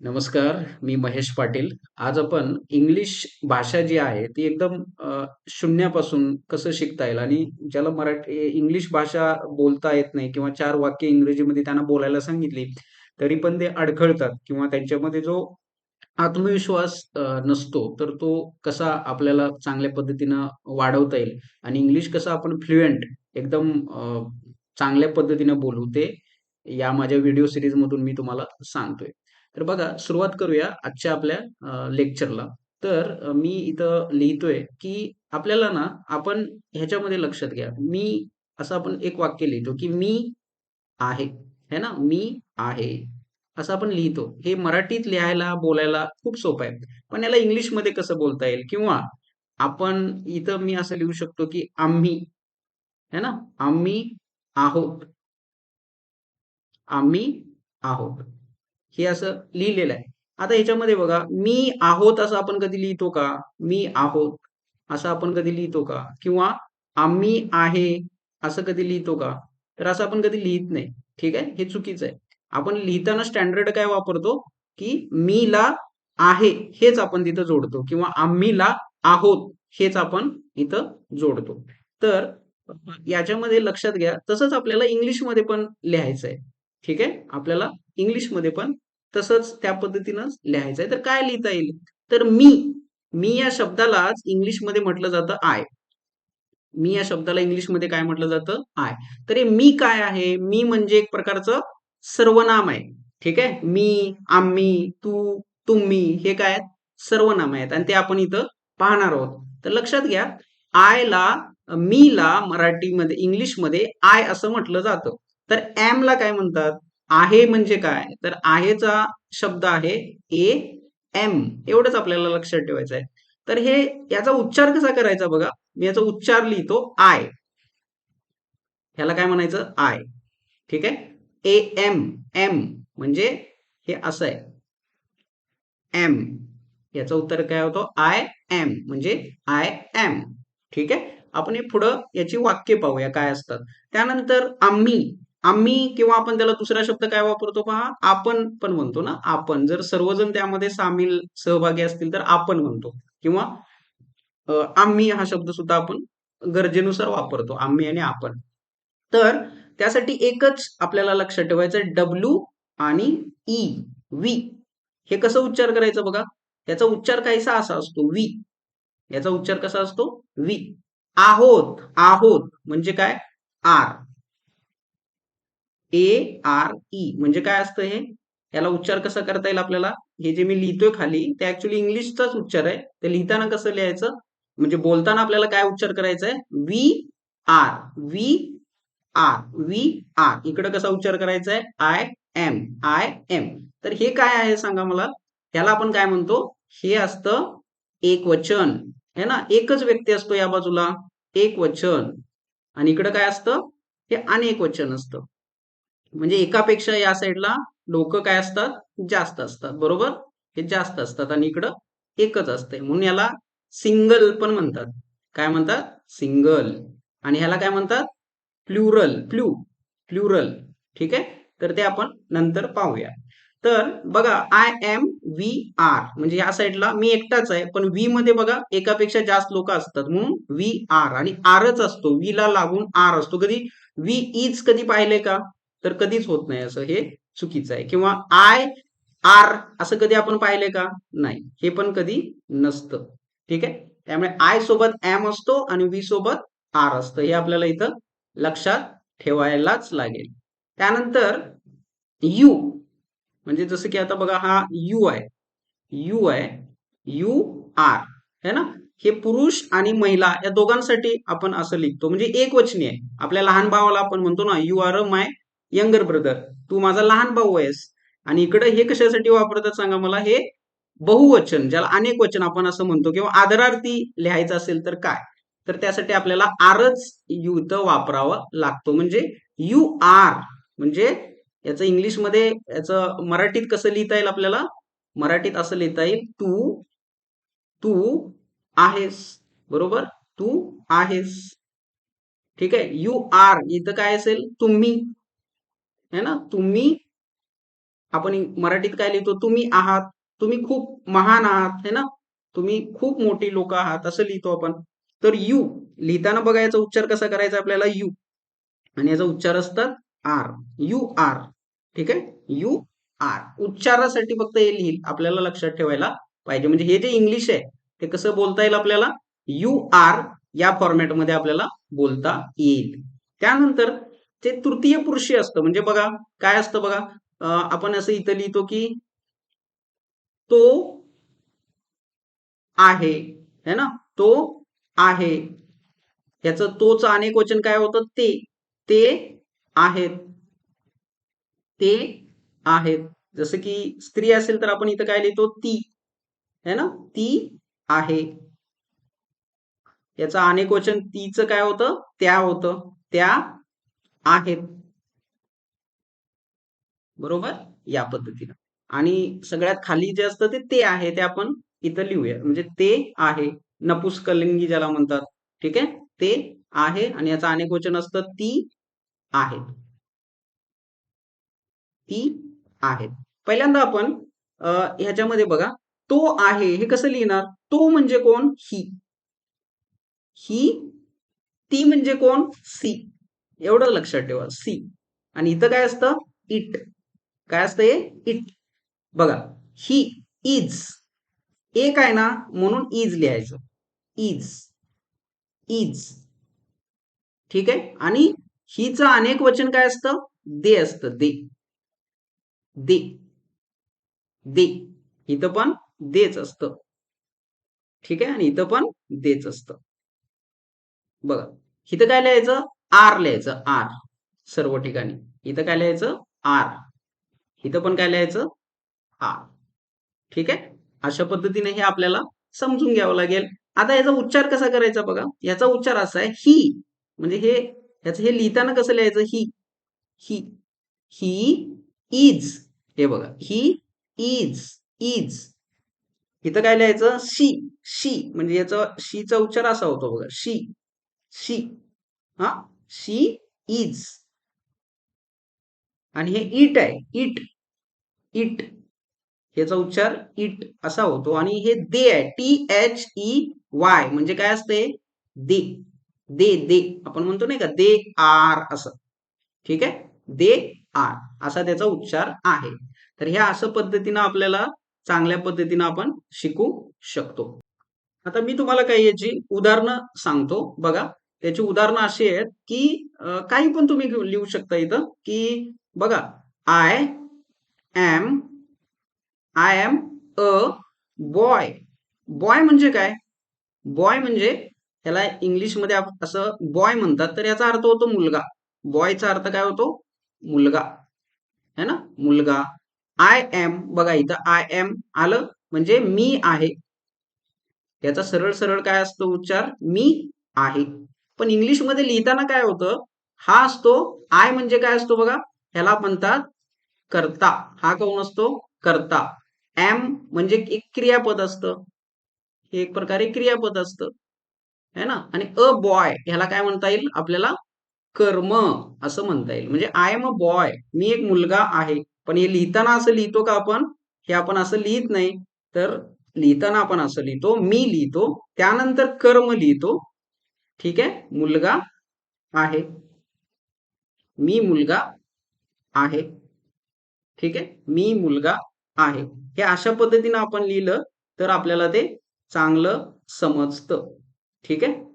नमस्कार, मी महेश पाटील. आज आपण इंग्लिश भाषा जी आहे ती एकदम अ, शून्यापासून कसं शिकता येईल आणि ज्याला मराठी इंग्लिश भाषा बोलता येत नाही किंवा चार वाक्य इंग्रजीमध्ये त्यांना बोलायला सांगितली, तरी पण ते अडखळतात किंवा त्यांच्यामध्ये जो आत्मविश्वास अ, नसतो, तर तो कसा आपल्याला चांगल्या पद्धतीनं वाढवता येईल आणि इंग्लिश कसं आपण फ्लुएंट एकदम अ, चांगल्या पद्धतीनं बोलू, ते या माझ्या व्हिडिओ सीरीजमधून मी तुम्हाला सांगतोय. तर बघा सुरुवात करूया आजच्या आपल्या लेक्चरला. तर मी इथं लिहितोय, की आपल्याला ना आपण ह्याच्यामध्ये लक्षात घ्या, मी असं आपण एक वाक्य लिहितो, की "मी आहे." है ना? "मी आहे." असं आपण लिहितो. हे मराठीत लिहायला, बोलायला खूप सोपं आहे. पण याला इंग्लिशमध्ये कसं बोलता येईल? किंवा आपण इथं मी असं लिहू शकतो, की "आम्ही." है ना? "आम्ही आहोत." आम्ही आहोत. हे असं लिहिलेलं आहे. आता ह्याच्यामध्ये बघा, "मी आहोत" असं आपण कधी लिहितो का? "मी आहोत" असं आपण कधी लिहितो का? किंवा "आम्ही आहे" असं कधी लिहितो का? तर असं आपण कधी लिहित नाही. ठीक आहे? हे चुकीचं आहे. आपण लिहिताना स्टँडर्ड काय वापरतो, की "मी" ला "आहे" हेच आपण तिथं जोडतो किंवा "आम्ही" ला "आहोत" हेच आपण इथं जोडतो. तर याच्यामध्ये लक्षात घ्या, तसंच आपल्याला इंग्लिशमध्ये पण लिहायचं आहे. ठीक आहे? आपल्याला इंग्लिशमध्ये पण तसंच त्या पद्धतीनंच लिहायचं आहे. तर काय लिहिता येईल? तर "मी" मी या शब्दालाच इंग्लिशमध्ये म्हटलं जातं आय. मी या शब्दाला इंग्लिशमध्ये काय म्हटलं जातं? आय. तर हे मी काय आहे? मी म्हणजे एक प्रकारचं सर्वनाम आहे. ठीक आहे? मी, आम्ही, तू, तुम्ही हे काय आहेत? सर्वनाम आहेत आणि ते आपण इथं पाहणार आहोत. तर लक्षात घ्या, आयला मीला मराठीमध्ये इंग्लिशमध्ये आय असं म्हटलं जातं. तर एम ला काय म्हणतात? आहे म्हणजे काय? तर आहेचा शब्द आहे ए एम एवढंच आपल्याला लक्षात ठेवायचं आहे. तर हे याचा उच्चार कसा करायचा बघा. मी याचा उच्चार लिहितो आय. ह्याला काय म्हणायचं? आय. ठीक आहे? ए एम एम म्हणजे हे असं आहे. एम याचा उत्तर काय होतो? आय एम म्हणजे आय एम. ठीक आहे? आपण हे पुढं याची वाक्य पाहूया काय असतात. त्यानंतर आम्ही आम्ही किंवा आपण त्याला दुसरा शब्द काय वापरतो पहा, आपण पण म्हणतो ना आपण. जर सर्वजण त्यामध्ये सामील सहभागी असतील तर आपण म्हणतो किंवा आम्ही हा शब्द सुद्धा आपण गरजेनुसार वापरतो. आम्ही आणि आपण. तर त्यासाठी एकच आपल्याला लक्षात ठेवायचं डब्ल्यू आणि ई वी हे कसं उच्चार करायचं बघा. याचा उच्चार काहीसा असा असतो वी. याचा उच्चार कसा असतो? वी. आहोत, आहोत म्हणजे काय? आर. ए आर ई म्हणजे काय असतं हे? याला उच्चार कसा करता येईल आपल्याला? हे जे मी लिहितोय खाली ते ऍक्च्युली इंग्लिशचाच उच्चार आहे. ते लिहिताना कसं लिहायचं? म्हणजे बोलताना आपल्याला काय उच्चार करायचा आहे? We are, we are, we are. इकडं कसा उच्चार करायचा आहे? I am, I am. तर हे काय आहे सांगा मला? त्याला आपण काय म्हणतो? हे असतं एकवचन. है ना? एकच व्यक्ती असतो या बाजूला एक वचन आणि इकडं काय असतं? हे अनेक वचन असतं. म्हणजे एकापेक्षा या साईडला लोक काय असतात? जास्त असतात. बरोबर? हे जास्त असतात आणि इकडं एकच असते. म्हणून याला सिंगल पण म्हणतात. काय म्हणतात? सिंगल. आणि ह्याला काय म्हणतात? प्लुरल, प्लू, प्लुरल. ठीक आहे? तर ते आपण नंतर पाहूया. तर बघा आय एम व्ही आर म्हणजे या साईडला मी एकटाच आहे पण व्ही मध्ये बघा एकापेक्षा जास्त लोक असतात म्हणून व्ही आर आणि आरच असतो व्ही ला लागून आर असतो कधी व्ही इज कधी पाहिले का तर कधीच होत नाही असं हे चुकीचं आहे. किंवा आय आर असं कधी आपण पाहिले का? नाही. हे पण कधी नसतं. ठीक आहे? त्यामुळे आय सोबत एम असतो आणि वी सोबत आर असतं. हे आपल्याला इथं लक्षात ठेवायलाच लागेल. त्यानंतर यू म्हणजे जसं की आता बघा हा यू आहे. यू आहे. यू आर है ना? हे पुरुष आणि महिला या दोघांसाठी आपण असं लिहितो म्हणजे एक वचनी आहे. आपल्या लहान भावाला आपण म्हणतो ना you are my younger brother तू माझा लहान भाऊ आहेस. आणि इकडे हे कशासाठी वापरतात सांगा मला? हे बहुवचन ज्याला अनेक वचन आपण असं म्हणतो किंवा आदरार्थी लिहायचं असेल तर काय? तर त्यासाठी आपल्याला आरच युत वापरावं लागतो. म्हणजे यू आर म्हणजे याचं इंग्लिशमध्ये याचं मराठीत कसं लिहिता येईल आपल्याला? मराठीत असं लिहिता येईल तू तू आहेस. बरोबर? तू आहेस. ठीक आहे? यू आर इथं काय असेल? तुम्ही. है ना? तुम्ही आपण मराठीत काय लिहितो? तुम्ही आहात. तुम्ही खूप महान आहात है ना? तुम्ही खूप मोठी लोक आहात असं लिहितो आपण. तर यू लिहिताना बघा याचा उच्चार कसा करायचा आपल्याला? यू. आणि याचा उच्चार असतात आर. You R. ठीक आहे? You R. उच्चारासाठी फक्त हे लिहिल आपल्याला लक्षात ठेवायला पाहिजे. म्हणजे हे जे इंग्लिश आहे ते कसं बोलता येईल आपल्याला? यू आर या फॉर्मॅटमध्ये आपल्याला बोलता येईल. त्यानंतर ते तृतीय पुरुषी असतं. म्हणजे बघा काय असतं बघा? आपण असं इथं लिहितो की तो आहे. है ना? तो आहे. याचं तोच अनेक वचन काय होतं? ते ते आहेत. ते आहेत. जसं की स्त्री असेल तर आपण इथं काय लिहितो? ती. है ना? ती आहे. याचं अनेक वचन तीचं काय होतं? त्या होतं. त्या आहेत. बरोबर? या पद्धतीनं. आणि सगळ्यात खाली जे असतं ते ते आहे ते आपण इथं लिहूया. म्हणजे ते आहे. नपुसकलिंगी ज्याला म्हणतात. ठीक आहे? ते आहे आणि याचं अनेक वचन असतं ती आहेत ती आहेत पहिल्यांदा आपण ह्याच्यामध्ये बघा. तो आहे हे कसं लिहिणार? तो म्हणजे कोण? ही. ही ती म्हणजे कोण? सी. एवढं लक्षात ठेवा. सी आणि इथं काय असतं? इट काय असतं हे? इट बघा ही इज एक आहे ना? म्हणून इज लिहायचं. इज इज ठीक आहे? आणि हिचं अनेक वचन काय असतं? दे असतं. दे. दे. दे. इथं पण देच असतं. ठीक आहे? आणि इथं पण देच असतं. बघा इथं काय लिहायचं? आर लिहायचं आर. सर्व ठिकाणी. इथं काय लिहायचं? आर. इथं पण काय लिहायचं? आर. ठीक आहे? अशा पद्धतीने हे आपल्याला समजून घ्यावं लागेल. आता याचा उच्चार कसा करायचा बघा? याचा उच्चार असा आहे ही. म्हणजे हे याचं हे लिहिताना कसं लिहायचं? ही. ही. ही इज हे बघा. ही इज इज इथं काय लिहायचं? शी. शी. म्हणजे याचा शीचा उच्चार असा होतो बघा. शी. शी. हा? She is. आणि हे इट आहे इट इट. याचा उच्चार इट असा होतो. आणि हे दे आहे टी एच ई वाय. म्हणजे काय असते? दे दे दे. आपण म्हणतो नाही का दे आर असं. ठीक आहे? They are. असा त्याचा उच्चार आहे. तर ह्या असं पद्धतीनं आपल्याला चांगल्या पद्धतीनं आपण शिकू शकतो. आता मी तुम्हाला काही याची उदाहरणं सांगतो. बघा त्याची उदाहरणं अशी आहेत की काही पण तुम्ही लिहू शकता इथं की बघा I am I am a boy boy म्हणजे काय? बॉय म्हणजे त्याला इंग्लिशमध्ये असं बॉय म्हणतात तर याचा अर्थ होतो मुलगा. बॉयचा अर्थ काय होतो? मुलगा. है ना? मुलगा. आय एम बघा इथं आय एम आलं म्हणजे मी आहे. याचा सरळ सरळ काय असतो उच्चार? मी आहे. पण इंग्लिशमध्ये लिहिताना काय होतं? हा असतो आय म्हणजे काय असतो बघा? ह्याला म्हणतात कर्ता. हा कोण असतो? कर्ता. एम म्हणजे एक क्रियापद असतं. हे एक प्रकारे क्रियापद असतं. है ना? आणि अ बॉय ह्याला काय म्हणता येईल? आपल्याला कर्म असं म्हणता येईल. म्हणजे आय एम अ बॉय मी एक मुलगा आहे. पण हे लिहिताना असं लिहितो का आपण? हे आपण असं लिहित नाही. तर लिहिताना आपण असं लिहितो. मी लिहितो. त्यानंतर कर्म लिहितो. ठीक आहे? मुलगा आहे. मी मुलगा आहे. ठीक आहे? मी मुलगा आहे. हे अशा पद्धतीनं आपण लिहिलं तर आपल्याला ते चांगलं समजतं. ठीक आहे?